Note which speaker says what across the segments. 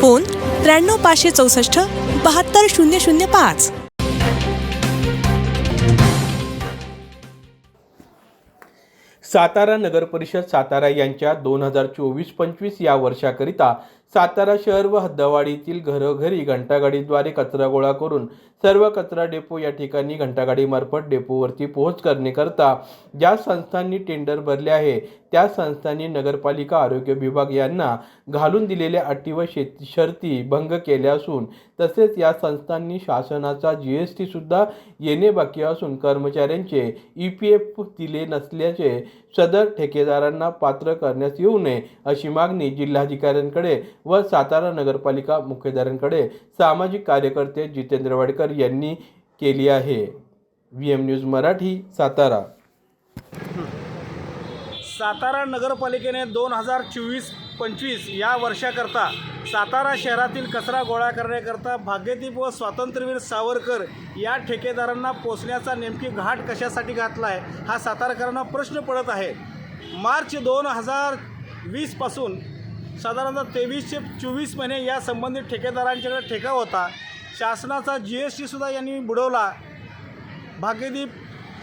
Speaker 1: Phone त्र्याण्णव पाचशे चौसष्ट बहात्तर शून्य शून्य पाच.
Speaker 2: सातारा नगर परिषद सातारा यांच्या दोन हजार चोवीस पंचवीस या वर्षाकरिता सातारा शहर व हद्दवाडीतील घरोघरी घंटागाडीद्वारे कचरा गोळा करून सर्व कचरा डेपो या ठिकाणी घंटागाडीमार्फत डेपोवरती पोहोच करण्याकरता ज्या संस्थांनी टेंडर भरले आहे त्या संस्थांनी नगरपालिका आरोग्य विभाग यांना घालून दिलेल्या अटी व शेती शर्ती भंग केल्या असून तसेच या संस्थांनी शासनाचा जी एस टीसुद्धा येणे बाकी असून कर्मचाऱ्यांचे ई पी एफ दिले नसल्याचे सदर ठेकेदारांना पात्र करण्यास येऊ नये अशी मागणी जिल्हाधिकाऱ्यांकडे व सातारा नगरपालिका मुख्याधिकाऱ्यांकडे सामाजिक कार्यकर्ते जितेंद्र वाडकर यांनी केली आहे. V M news Marathi Satara.
Speaker 3: Satara नगरपालिकेने दोन हजार चोवीस पंचवीस या वर्षाकरता सातारा शहरातील कचरा गोळा करण्याकरता भाग्यदीप व स्वातंत्र्यवीर सावरकर या ठेकेदारांना पोचण्याचा नेमकी घाट कशासाठी घातला आहे हा सातारकरांना प्रश्न पडत आहे. मार्च दोन हजार वीसपासून साधारणतः तेवीस ते चोवीस महिने या संबंधित ठेकेदारांच्याकडे ठेका होता. शासनाचा जी एस टीसुद्धा यांनी बुडवला. भाग्यदीप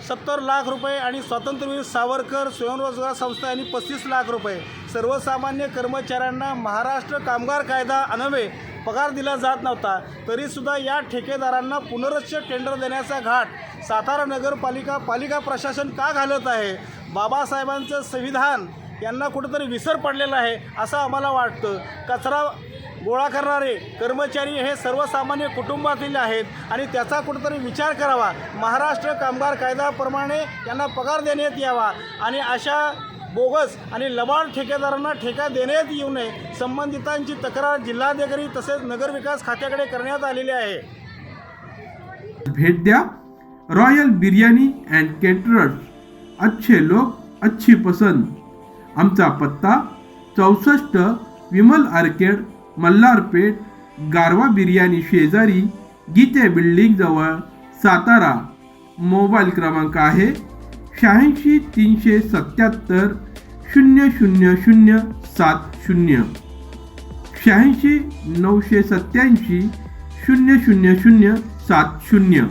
Speaker 3: सत्तर लाख रुपये आणि स्वातंत्र्यवीर सावरकर स्वयंरोजगार संस्था यांनी पस्तीस लाख रुपये. सर्वसामान्य कर्मचाऱ्यांना महाराष्ट्र कामगार कायदा अनवे पगार दिला जात नव्हता. तरीसुद्धा या ठेकेदारांना पुनरुच्च टेंडर देण्याचा घाट सातारा नगरपालिका पालिका प्रशासन का घालत आहे? बाबासाहेबांचं संविधान यांना कुठंतरी विसर पडलेला आहे असं आम्हाला वाटतं. कचरा गोळा करणारे कर्मचारी हे सर्वसामान्य कुटुंबातील आहेत आणि त्याचा कुठंतरी विचार करावा. महाराष्ट्र कामगार कायद्याप्रमाणे यांना पगार देण्यात यावा आणि अशा बोगस आणि लबाड ठेकेदारांना ठेका देण्यात येऊ नये. संबंधितांची तक्रार जिल्हाधिकारी तसेच नगरविकास खात्याकडे करण्यात आलेली आहे.
Speaker 4: भेट द्या. Royal biryani and caterers. अच्छे लोक अच्छी पसंद. आमचा पत्ता चौसष्ट विमल आर्केड मल्हारपेठ गारवा बिर्याणी शेजारी गीते बिल्डिंगजवळ सातारा. मोबाईल क्रमांक आहे शहाऐंशी तीनशे सत्याहत्तर शून्य शून्य शून्य सात शून्य. शहाऐंशी नऊशे सत्याऐंशी शून्य शून्य शून्य सात शून्य.